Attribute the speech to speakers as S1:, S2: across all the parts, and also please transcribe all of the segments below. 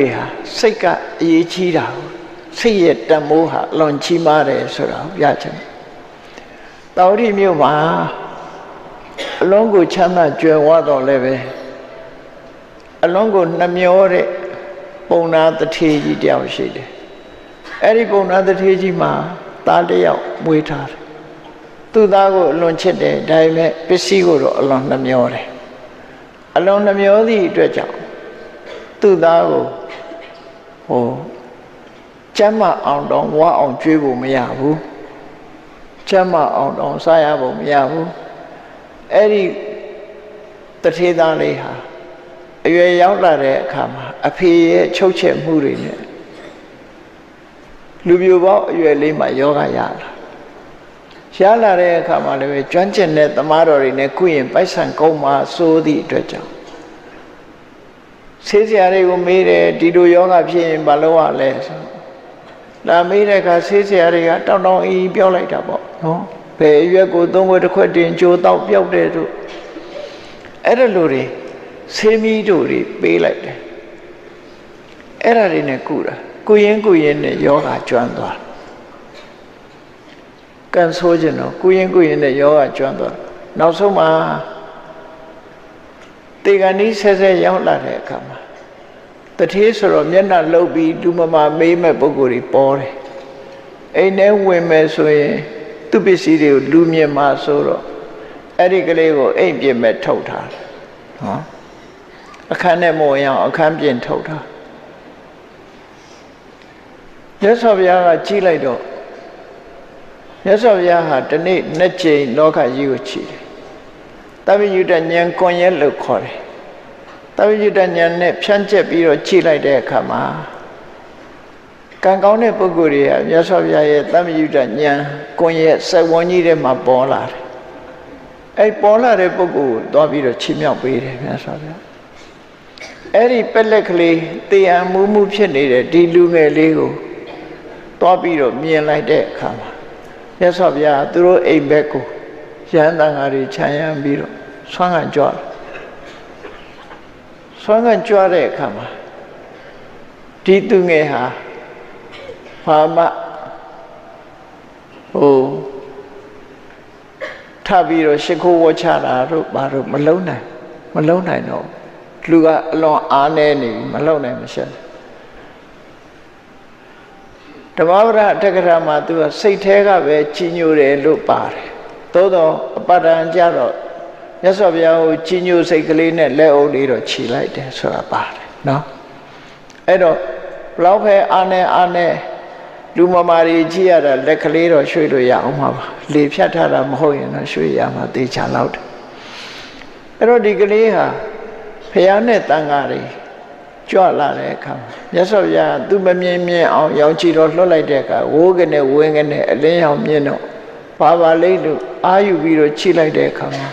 S1: တွေဟာစိတ်ကအရေးကြီးတာကိုစိတ်ရဲ့တန်မိုးဟာအလွန်ကြီးမားတယ်ဆိုတာကိုပြချင်တယ်။တောရိမြို့မှာအလုံးကိုချမ်းသာကြွယ်ဝတော့လည်းပဲအလုံးကိုနှမျောတဲ့ပုံနာတထေကြီးတယောက်ရှိတယ်။အဲ့ဒီပုံနာတထေကြီးမှာသားတစ်ယောက်မွေးထားတယ်။သူ့သားကိုအလွန်ချစ်တယ်ဒါပေမဲ့ပစ္စည်းကိုတော့အလွန်နှမျောတယ်။အလွန်နှမျောသည့်အတွက်ကြောင့်သူ့သားကို ဟိုကျမ်းမအောင်တော့ဝါအောင်ကျွေးဖို့မရဘူးကျမ်းမအောင်တော့စားရဖို့မရဘူးအဲ့ဒီတထေသားလေးဟာအရွယ်ရောက်လာတဲ့အခါမှာအဖေရဲ့ချုပ်ချက်မှုတွေနဲ့လူပြိုပေါက်အရွယ်လေးမှာယောဂရလာရလာတဲ့အခါမှာလည်းပဲကျွမ်းကျင်တဲ့သမားတော်တွေနဲ့ကုရင်ပိုက်ဆံကုန်းမှာစိုးသည့်အတွက်ကြောင့် ဆေးစရာတွေကိုမေးတယ်ဒီလိုယောဂဖြစ်ရင်ဘာလုပ်ရလဲဆိုလာမေးတဲ့အခါဆေးစရာတွေကတောင်းတောင်းအီးပြောလိုက်တာပေါ့နော်ဘယ်အရွက်ကိုသုံးခွက်တစ်ခွက်တင်ကြိုတော့ပြောက်တဲ့တို့အဲ့ဒါလိုတွေဆေးမီးတို့တွေပေးလိုက်တယ်အဲ့ဒါတွေနဲ့ကုတာကုရင်ကုရင်နဲ့ယောဂကျွမ်းသွားကန်ဆိုးခြင်းတော့ကုရင်ကုရင်နဲ့ယောဂကျွမ်းသွားနောက်ဆုံးမှာ တေဂဏီဆဲဆဲရောက်လာတဲ့အခါမှာတထေးဆိုတော့မျက်နှာလှုပ်ပြီးလူမမာမေးမဲ့ပုံကိုယ်ကြီးပေါ်တယ်အိမ်ထဲဝင်မယ်ဆိုရင်သူ့ပစ္စည်းတွေကိုလူမြင်မှာဆိုတော့အဲ့ဒီကလေးကိုအိမ်ပြင်မဲ့ထုတ်ထားတယ်နော်အခန်းနဲ့မဝင်အောင်အခန်းပြင်ထုတ်ထားရသော်ဘုရားကကြည့်လိုက်တော့ရသော်ဘုရားဟာဒီနေ့နှစ်ကြိမ်လောကကြီးကိုချီတယ် တပိယုတဉာဏ်ကွန်ရက်လို့ခေါ်တယ်တပိယုတဉာဏ်နဲ့ဖြန့်ကျက်ပြီးတော့ကြည့်လိုက်တဲ့အခါမှာကံကောင်းတဲ့ပုဂ္ဂိုလ်တွေကမြတ်စွာဘုရားရဲ့တပိယုတဉာဏ်ကွန်ရက်စက်ဝန်းကြီးထဲမှာပေါ်လာတယ်အဲ့ပေါ်လာတဲ့ပုဂ္ဂိုလ်ကိုသွားပြီးတော့ချီးမြှောက်ပေးတယ်မြတ်စွာဘုရားအဲ့ဒီပက်လက်ကလေးတရားမှုမှုဖြစ်နေတဲ့ဒီလူငယ်လေးကိုသွားပြီးတော့မြင်လိုက်တဲ့အခါမှာမြတ်စွာဘုရားသူတို့အိမ်ဘက်ကိုရဟန်းတန်ဃာတွေခြံရံပြီးတော့ ဆွမ်းခံကြွတယ်ဆွမ်းခံကြွတဲ့အခါမှာဒီသူငယ်ဟာဘာမှဟိုထပ်ပြီးတော့ရှ िख ိုးဝချတာတို့ဘာတို့မလုံးနိုင်မလုံးနိုင်တော့လူကအလွန်အားနေနေမလုံးနိုင်မရှက်ဓမ္မပဒတက္ကရာမှာသူကစိတ်แท้ကပဲကြီးညိုတယ်လို့ပါတယ်သို့တော့အပဒံကြတော့ မြတ်စွာဘုရားကိုကြီးညိုစိတ်ကလေးနဲ့လက်အုပ်လေးတော့ခြိလိုက်တယ်ဆိုတာပါတယ်နော်အဲ့တော့ဘလောက်ပဲအာနေအာနေလူမမာတွေကြည့်ရတာလက်ကလေးတော့ရွှေ့လို့ရအောင်ပါပါလေဖြတ်ထားတာမဟုတ်ရင်တော့ရွှေ့ရမှာတေချာလောက်တယ်အဲ့တော့ဒီကလေးဟာဖះနဲ့တန်ဃာတွေကြွလာတဲ့အခါမြတ်စွာဘုရားသူမမြင်မြင်အောင်ရောင်ချီတော်လွှတ်လိုက်တဲ့အခါဝိုးကနေဝင်းကနေအလင်းရောင်မြင်တော့ဘာပါလိမ့်လို့အာယူပြီးတော့ချိလိုက်တဲ့အခါမှာ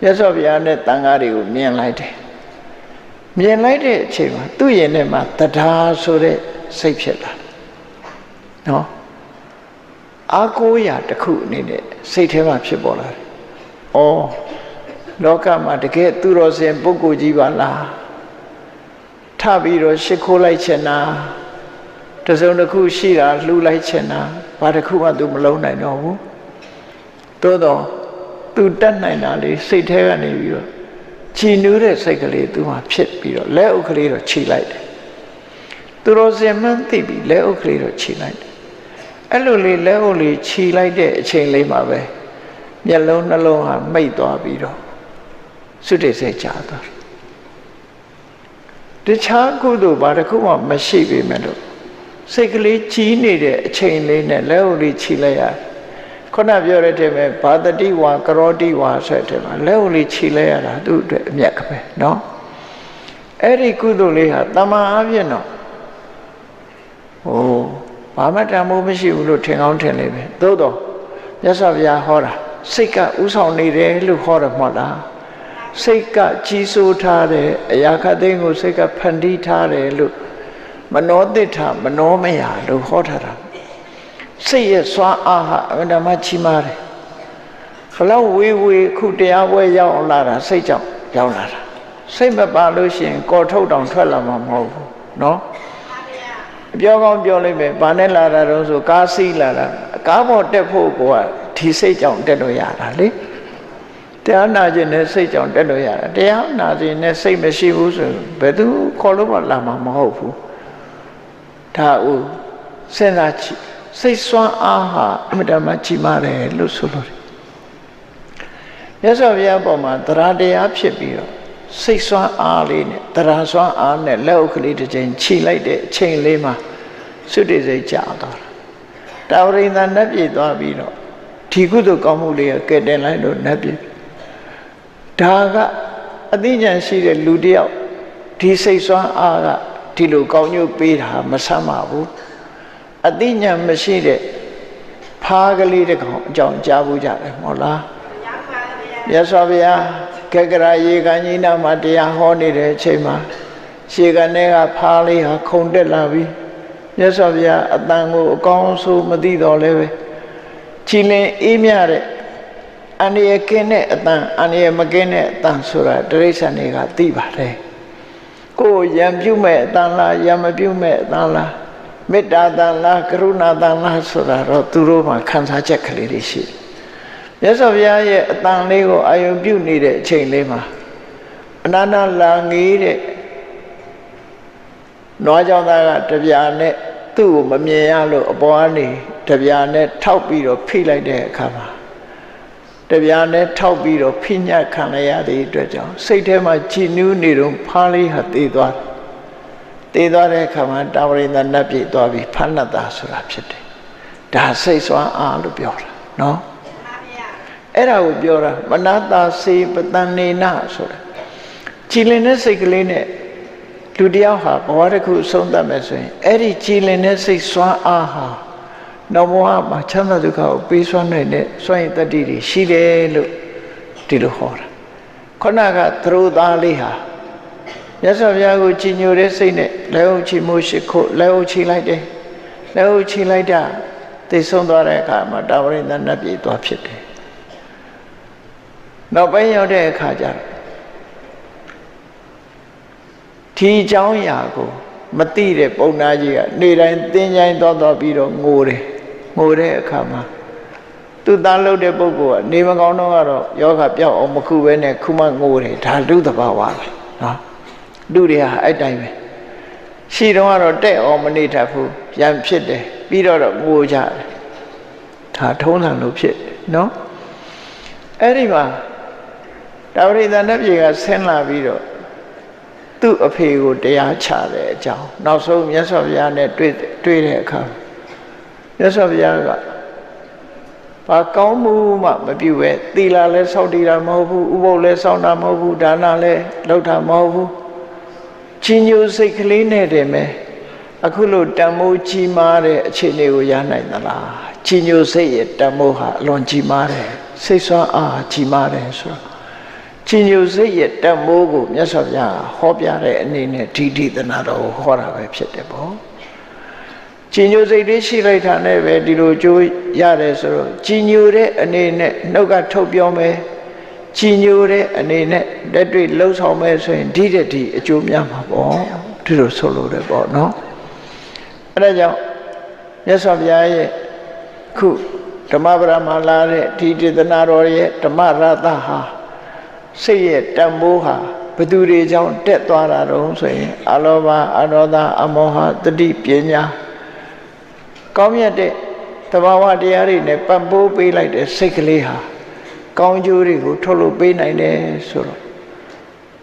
S1: မြတ်စွာဘုရားနဲ့တန်ဃာတွေကိုမြင်လိုက်တယ်မြင်လိုက်တဲ့အချိန်မှာသူ့ရင်ထဲမှာတရားဆိုတဲ့စိတ်ဖြစ်လာနော်အာကိုးရာတစ်ခုအနေနဲ့စိတ်ထဲမှာဖြစ်ပေါ်လာတယ်။အော်လောကမှာတကယ်သူတော်စင်ပုဂ္ဂိုလ်ကြီးပါလားထပြီးတော့ရှ िख ိုးလိုက်ချင်တာတစုံတစ်ခုရှိတာလှူလိုက်ချင်တာဘာတစ်ခုမှသူမလုံးနိုင်တော့ဘူးသို့တော့ သူတတ်နိုင်တာလေးစိတ်ထဲကနေပြီးတော့ချီနူးတဲ့စိတ်ကလေးသူမှဖြစ်ပြီးတော့လက်ဥကလေးတော့ခြိလိုက်တယ်သူတော်စင်မှန်းသိပြီးလက်ဥကလေးတော့ခြိလိုက်တယ်အဲ့လိုလေးလက်ဥလေးခြိလိုက်တဲ့အချိန်လေးမှာပဲမျက်လုံးနှလုံးဟာမိတ်သွားပြီးတော့စွတ်တိတ်စိတ်ချသွားတယ်တခြားကုသိုလ်ဘာတစ်ခုမှမရှိပေမဲ့လို့စိတ်ကလေးကြီးနေတဲ့အချိန်လေးနဲ့လက်ဥလေးခြိလိုက်ရတယ် ခုနပြောတဲ့တည်းပဲဘာတတိဝါကရောတိဝါဆိုတဲ့မှာလက်ဦးလေးခြိလဲရတာသူ့အတွက်အမြတ်ကပဲเนาะအဲ့ဒီကုသိုလ်လေးဟာတမန်အပြင်တော့ဟိုဘာမှတန်ဖိုးမရှိဘူးလို့ထင်ကောင်းထင်လိမ့်မယ်သို့တော့မြတ်စွာဘုရားဟောတာစိတ်ကဥဆောင်နေတယ်လို့ဟောတယ်မဟုတ်လားစိတ်ကကြီးစိုးထားတယ်အရာခတ်သိမ်းကိုစိတ်ကဖန်တီးထားတယ်လို့မနောတိထမနောမယလို့ဟောထားတာ စိတ်ရဲ့စွမ်းအားဟာအမှန်တမ်းချီးမားတယ်ဘလောက်ဝေးဝေးခုတရားပွဲရောက်လာတာစိတ်ကြောင့်ရောက်လာတာစိတ်မပါလို့ရှိရင်ကော်ထုတ်တောင်ထွက်လာမှာမဟုတ်ဘူးနော်အပြောကောင်းပြောလိုက်မယ်ဘာနဲ့လာတာတော့ဆိုကားစီးလာတာကားပေါ်တက်ဖို့ကိုကဒီစိတ်ကြောင့်တက်လို့ရတာလေတရားနာခြင်းနဲ့စိတ်ကြောင့်တက်လို့ရတာတရားနာခြင်းနဲ့စိတ်မရှိဘူးဆိုရင်ဘယ်သူခေါ်လို့မှလာမှာမဟုတ်ဘူးဒါဦးစဉ်းစားကြည့် စိတ်ဆွမ်းအားဟာအမြဲတမ်းကြီးမားတယ်လို့ဆိုလို့တယ်မြတ်စွာဘုရားပေါ်မှာတရားတရားဖြစ်ပြီးတော့စိတ်ဆွမ်းအားလေးနဲ့တရားဆွမ်းအားနဲ့လက်အုပ်ကလေးတစ်ချိန်ခြိလိုက်တဲ့အချိန်လေးမှာစွတ်တည်စိတ်ကြာသွားတာတာဝရိန္ဒနတ်ပြည်သွားပြီးတော့ဒီကုသိုလ်ကောင်းမှုလေးကကဲတင်လိုက်လို့နတ်ပြည်ဒါကအသိဉာဏ်ရှိတဲ့လူတစ်ယောက်ဒီစိတ်ဆွမ်းအားကဒီလိုကောင်းကျိုးပေးတာမဆမ်းပါဘူး အသိဉာဏ်မရှိတဲ့ဖားကလေးတစ်ကောင်အကြောင်းကြားဘူးကြတယ်မဟုတ်လားမြတ်စွာဘုရားကေကရာရေကန်ကြီးနာမှာတရားဟောနေတဲ့အချိန်မှာရှေကနေကဖားလေးဟာခုန်တက်လာပြီးမြတ်စွာဘုရားအတန်ကိုအကောင်းဆုံးမသိတော့လဲပဲချီလင်အေးမြတဲ့အန္တရာယ်ကင်းတဲ့အတန်အန္တရာယ်မကင်းတဲ့အတန်ဆိုတာတရိစ္ဆာန်တွေကသိပါတယ်ကိုယ်ရံပြုမဲ့အတန်လားရံမပြုမဲ့အတန်လား မေတ္တာတန်လားကရုဏာတန်လားဆိုတာတော့သူတို့မှခံစားချက်ကလေးတွေရှိတယ်မြတ်စွာဘုရားရဲ့အတန်လေးကိုအာယုံပြုနေတဲ့အချိန်လေးမှာအနန္တလာငေးတဲ့နွားကြောင့်သားကတပြာနဲ့သူ့ကိုမမြင်ရလို့အပေါ်ကနေတပြာနဲ့ထောက်ပြီးတော့ဖိလိုက်တဲ့အခါမှာတပြာနဲ့ထောက်ပြီးတော့ဖိညတ်ခံရတဲ့အတွက်ကြောင့်စိတ်ထဲမှာကြည်နူးနေတော့ဖားလေးဟာတည်သွားတယ် တည်သွားတဲ့အခါမှာတာဝရိန္ဒနတ်ပြည်သွားပြီးဖဏ္ဏတာဆိုတာဖြစ်တယ်ဒါစိတ်ဆွမ်းအားလို့ပြောတာနော်အဲ့ဒါကိုပြောတာမနတာစေပတန်နေနဆိုတာကြည်လင်တဲ့စိတ်ကလေးနဲ့လူတယောက်ဟာဘဝတစ်ခုဆုံးသတ်မယ်ဆိုရင်အဲ့ဒီကြည်လင်တဲ့စိတ်ဆွမ်းအားဟာနောက်ဘဝမှာချမ်းသာဒုက္ခကိုပေးစွမ်းနိုင်တဲ့စွန့်ရည်တတ္တိတွေရှိတယ်လို့ဒီလိုဟောတာခုနကသရုသားလေးဟာ မြတ်စွာဘုရားကိုကြည်ညိုတဲ့စိတ်နဲ့လက်အုပ်ချီမှုရှိခို့လက်အုပ်ချီလိုက်တယ်လက်အုပ်ချီလိုက်တာသိဆုံးသွားတဲ့အခါမှာတာဝရိန္ဒနတ်ပြည်သွားဖြစ်တယ်နောက်ပိုင်းရောက်တဲ့အခါကျတော့ဒီအကြောင်းအရာကိုမသိတဲ့ပုံနာကြီးကနေတိုင်းသင်ချိုင်းသွားသွားပြီးတော့ငိုတယ်ငိုတဲ့အခါမှာသူသားလုပ်တဲ့ပုဂ္ဂိုလ်ကနေမကောင်းတော့ကတော့ယောဂပြောက်အောင်မခုပဲနဲ့ခုမှငိုတယ်ဒါလူတဘာဝပဲနော် လူတွေဟာအဲ့တိုင်းပဲရှိတော့ကတော့တဲ့အောင်မနေတတ်ဘူးရံဖြစ်တယ်ပြီးတော့တော့ငိုကြတယ်ဒါထုံးစံလို့ဖြစ်တယ်နော်အဲ့ဒီမှာတာဝရိသနတ်ပြေကဆင်းလာပြီးတော့သူ့အဖေကိုတရားချတဲ့အကြောင်းနောက်ဆုံးမြတ်စွာဘုရားနဲ့တွေ့တွေ့တဲ့အခါမြတ်စွာဘုရားကဘာကောင်းမှုမှမပြုပဲသီလာလည်းစောင့်တည်တာမဟုတ်ဘူးဥပုပ်လည်းစောင့်တာမဟုတ်ဘူးဒါနလည်းလုပ်တာမဟုတ်ဘူး ချင်းညိုစိတ်ကလေးနဲ့တည်းမဲ့အခုလိုတန်မိုးကြီးမားတဲ့အခြေအနေကိုရနိုင်သလားချင်းညိုစိတ်ရဲ့တန်မိုးဟာအလွန်ကြီးမားတယ်စိတ်ဆွမ်းအားကြီးမားတယ်ဆိုတော့ချင်းညိုစိတ်ရဲ့တန်မိုးကိုမြတ်စွာဘုရားဟောပြတဲ့အနေနဲ့ဒီဒီသနာတော်ကိုဟောတာပဲဖြစ်တယ်ပေါ့ကြီးညိုစိတ်လေးရှိလိုက်တာနဲ့ပဲဒီလိုကြိုးရတယ်ဆိုတော့ကြီးညိုတဲ့အနေနဲ့နှုတ်ကထုတ်ပြောမယ် ကြီးညိုတဲ့အနေနဲ့လက်တွေ့လှုပ်ဆောင်မယ်ဆိုရင်ဒီတဲ့ဒီအကျိုးများမှာပေါ့ဒီလိုဆိုလို့တယ်ပေါ့နော်အဲဒါကြောင့်မြတ်စွာဘုရားရဲ့ခုဓမ္မပဒမှာလာတဲ့ဒီဒေသနာတော်ရဲ့ဓမ္မရသဟာစိတ်ရဲ့တန်ဖိုးဟာဘသူတွေကြောင့်တက်သွားတာတော့ဆိုရင်အလောဘအရောဒအမောဟတတိပညာကောင်းမြတ်တဲ့တဘာဝတရားတွေနဲ့ပံ့ပိုးပေးလိုက်တဲ့စိတ်ကလေးဟာ ကောင်းကျိုးတွေကိုထုတ်လုပ်ပေးနိုင်တယ်ဆိုတော့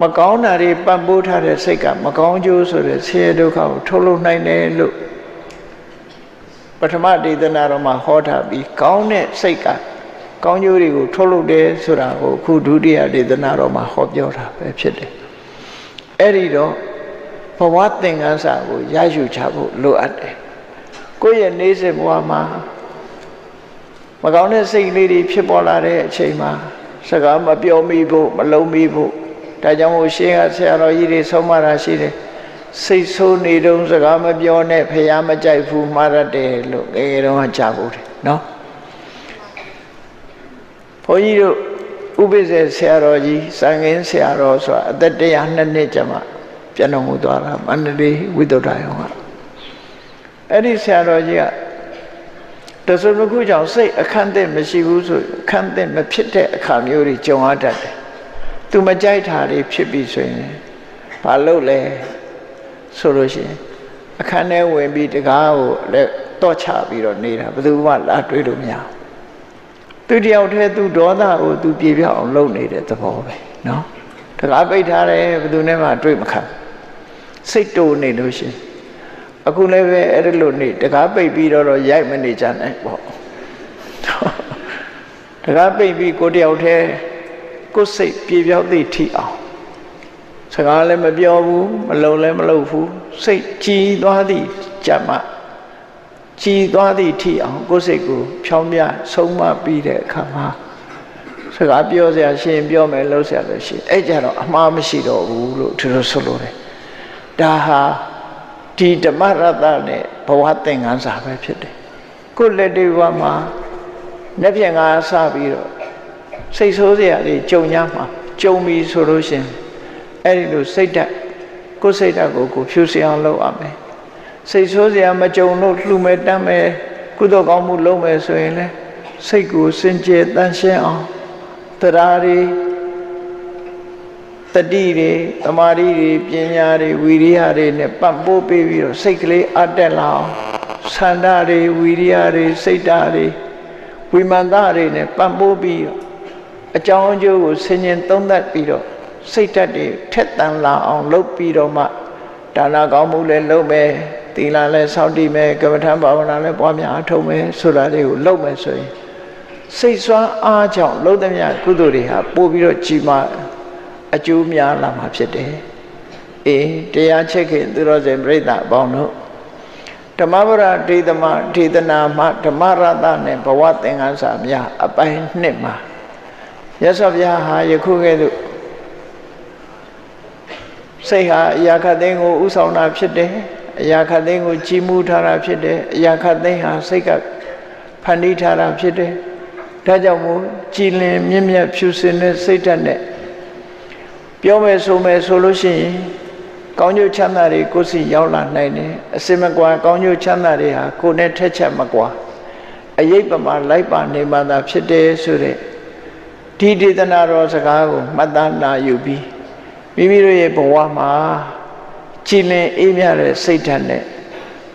S1: မကောင်းတာတွေပံ့ပိုးထားတဲ့စိတ်ကမကောင်းကျိုးဆိုတဲ့ဆင်းရဲဒုက္ခကိုထုတ်လုပ်နိုင်တယ်လို့ပထမဒေသနာတော်မှာဟောထားပြီးကောင်းတဲ့စိတ်ကကောင်းကျိုးတွေကိုထုတ်လုပ်တယ်ဆိုတာကိုအခုဒုတိယဒေသနာတော်မှာဟောပြောတာပဲဖြစ်တယ်အဲ့ဒီတော့ဘဝသင်္ကန်းစာကိုရယူချဖို့လိုအပ်တယ်ကိုယ့်ရဲ့နေစဉ်ဘဝမှာ မကောင်းတဲ့စိတ်လေးတွေဖြစ်ပေါ်လာတဲ့အချိန်မှာစကားမပြောမိဖို့မလုံးမိဖို့ဒါကြောင့်မို့ရှင်းကဆရာတော်ကြီးတွေဆုံးမတာရှိတယ်စိတ်ဆိုးနေတုံးစကားမပြောနဲ့ဖះမကြိုက်ဘူးမှားရတယ်လို့ငယ်ငယ်တုန်းကကြားဖို့တယ်နော်ဘုန်းကြီးတို့ဥပိ္ပဇေဆရာတော်ကြီးစံငင်းဆရာတော်ဆိုတာအသက်102နှစ်ကျမှပြန်တော်မူသွားတာမန္တလေးဝိသုဒ္ဓယုံကအဲ့ဒီဆရာတော်ကြီးက တဆုံတစ်ခုကြောင့်စိတ်အခန့်သင့်မရှိဘူးဆိုအခန့်သင့်မဖြစ်တဲ့အခါမျိုးတွေကြုံရတတ်တယ်။ तू မကြိုက်တာတွေဖြစ်ပြီဆိုရင်ဘာလုပ်လဲဆိုလို့ရှိရင်အခန်းထဲဝင်ပြီးတကားကိုလည်းတော့ချပြီးတော့နေတာဘယ်သူမှလာတွေးလို့မရဘူး။သူတယောက်တည်း तू ဒေါသကို तू ပြေပြောင်းအောင်လုပ်နေတဲ့သဘောပဲနော်။တကားပိတ်ထားတယ်ဘယ်သူနဲ့မှတွေးမခံစိတ်တိုးနေလို့ရှိရင် အခုလည်းပဲအဲ့ဒီလိုနေတကားပိတ်ပြီးတော့တော့ရိုက်မနေကြနိုင်ပေါ့တကားပိတ်ပြီးကိုတယောက်တည်းကိုယ်စိတ်ပြေပြောက်သိထိအောင်စကားလည်းမပြောဘူးမလုံလည်းမလုံဘူးစိတ်ကြည်သွားသည့်ကြမ်းမှကြည်သွားသည့်ထိအောင်ကိုယ်စိတ်ကိုဖြောင်းပြဆုံးမပြီးတဲ့အခါမှာစကားပြောစရာရှင်ပြောမယ်လှုပ်စရာလို့ရှိရင်အဲ့ကြတော့အမှားမရှိတော့ဘူးလို့သူတို့ဆိုလို့တယ်ဒါဟာ ဒီဓမ္မရတ္တနဲ့ဘဝသင်္ကန်းစာပဲဖြစ်တယ်ကိုယ်လက်တွေဘဝမှာလက်ဖြင့်ငါစပြီးတော့စိတ်ဆိုးစရာတွေကြုံရမှာကြုံပြီဆိုလို့ရှိရင်အဲ့ဒီလိုစိတ်ဓာတ်ကိုယ်စိတ်ဓာတ်ကိုကိုဖြူစင်အောင်လုပ်ရမယ်စိတ်ဆိုးစရာမကြုံလို့လှူမဲ့တမ်းမဲ့ကုသိုလ်ကောင်းမှုလုပ်မယ်ဆိုရင်လည်းစိတ်ကိုစင်ကြယ်တန်ရှင်းအောင်တရားတွေ တတိတွေတမာရီတွေပညာတွေဝီရိယတွေနဲ့ပတ်ပိုးပေးပြီးတော့စိတ်ကလေးအတက်လာအောင်ဆန္ဒတွေဝီရိယတွေစိတ်ဓာတ်တွေဝိမာန်သားတွေနဲ့ပတ်ပိုးပြီးတော့အကြောင်းအကျိုးကိုဆင်ញင်သုံးသပ်ပြီးတော့စိတ်ဓာတ်တွေထက်သန်လာအောင်လုပ်ပြီးတော့မှဒါနကောင်းမှုလည်းလုပ်မယ်သီလလည်းစောင့်တည်မယ်ကမ္မထံဘာဝနာလည်းပွားများအထောက်မယ်ဆိုတာတွေကိုလုပ်မယ်ဆိုရင်စိတ်ဆွမ်းအားကြောင့်လုံးသမျှကုသိုလ်တွေဟာပို့ပြီးတော့ကြီးမား အကျိုးများလာမှာဖြစ်တယ်။အေးတရားချက်ခင်သူတော်စင်ပြိဿအပေါင်းတို့ဓမ္မပရဒေသမဒေသနာမှာဓမ္မရတနဲ့ဘဝသင်္ကန်းစာများအပိုင်းနှစ်မှာရသော်ဗျာဟာယခုကဲ့သို့စိတ်ဟာအရာခတ်သိန်းကိုဥဆောင်တာဖြစ်တယ်အရာခတ်သိန်းကိုကြီးမှုထားတာဖြစ်တယ်အရာခတ်သိန်းဟာစိတ်ကဖန်တီးထားတာဖြစ်တယ်ဒါကြောင့်မို့ကြည်လင်မြင့်မြတ်ဖြူစင်တဲ့စိတ်ဓာတ်နဲ့ ပြောမယ်ဆိုမယ်ဆိုလို့ရှိရင်ကောင်းကျိုးချမ်းသာတွေကိုယ်စီရောက်လာနိုင်တယ်အစင်မကွာကောင်းကျိုးချမ်းသာတွေဟာကိုယ်နဲ့ထက်ချက်မကွာအရေးပမာလိုက်ပါနေမှသာဖြစ်တယ်ဆိုတဲ့ဒီဒေသနာတော်စကားကိုမှတ်သားနာယူပြီးမိမိတို့ရဲ့ဘဝမှာကြည်လင်အေးမြတဲ့စိတ်ဓာတ်နဲ့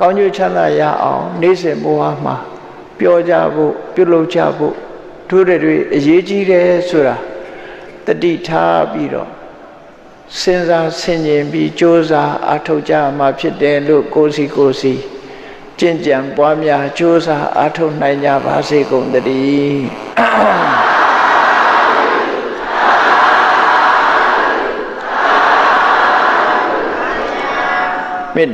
S1: ကောင်းကျိုးချမ်းသာရအောင်နေ့စဉ်ဘဝမှာပြောကြဖို့ပြုလုပ်ကြဖို့တို့တွေအရေးကြီးတယ်ဆိုတာတတိထားပြီးတော့ စဉ်းစားဆင်ခြင်ပြီးကြိုးစားအားထုတ်ကြမှာဖြစ်တယ်လို့ကိုယ်စီကိုယ်စီကြင်ကြံပွားများကြိုးစားအားထုတ်နိုင်ကြပါစေကုန်သတည်း